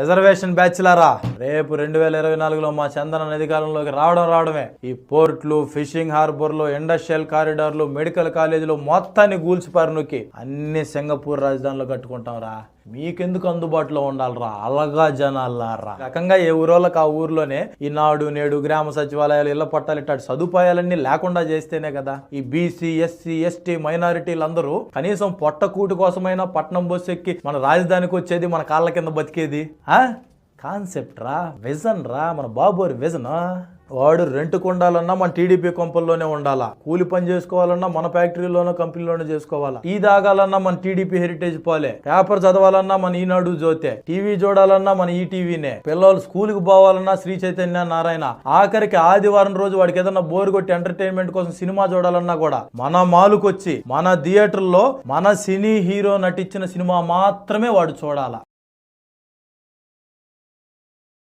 Reservation బ్యాచ్లారా రేపు రెండు వేల ఇరవై నాలుగులో మా చందన అధికారంలోకి రావడం రావడమే. ఈ పోర్ట్లు ఫిషింగ్ హార్బర్లు ఇండస్ట్రియల్ కారిడార్లు మెడికల్ కాలేజీలు మొత్తాన్ని గూల్చిపారు నొక్కి అన్ని సింగపూర్ రాజధానిలో కట్టుకుంటాం రా. మీకెందుకు అందుబాటులో ఉండాలిరా? అలగా జనాలారా రకంగా ఏ ఊరోళ్ళకి ఆ ఊర్లోనే ఈనాడు నేడు గ్రామ సచివాలయాలు ఇళ్ళ పట్టాలు ఇట్టాడు సదుపాయాలన్నీ లేకుండా చేస్తేనే కదా. ఈ బీసీ ఎస్సీ ఎస్టీ మైనారిటీలు అందరూ కనీసం పొట్టకూటి కోసమైనా పట్నం బస్సు ఎక్కి మన రాజధానికి వచ్చేది మన కాళ్ళ కింద బతికేది. ఆ? కాన్సెప్ట్ రా విజన్ రా మన బాబోరి విజన్? వాడు రెంట్ కొండాలన్నా మన టీడీపీ కొంపల్లోనే ఉండాలా? కూలి పని చేసుకోవాలన్నా మన ఫ్యాక్టరీలోనో కంపెనీలోనే చేసుకోవాలా? ఈ తాగాలన్నా మన టీడీపీ హెరిటేజ్ పోలే. పేపర్ చదవాలన్నా మన ఈనాడు జోతే. టీవీ చూడాలన్నా మన ఈ టీవీనే. పిల్లలు స్కూల్కి పోవాలన్నా శ్రీ చైతన్య నారాయణ. ఆఖరికి ఆదివారం రోజు వాడికి ఏదన్నా బోర్ కొట్టి ఎంటర్టైన్మెంట్ కోసం సినిమా చూడాలన్నా కూడా మన మాలుకొచ్చి మన థియేటర్లో మన సినీ హీరో నటించిన సినిమా మాత్రమే వాడు చూడాలా?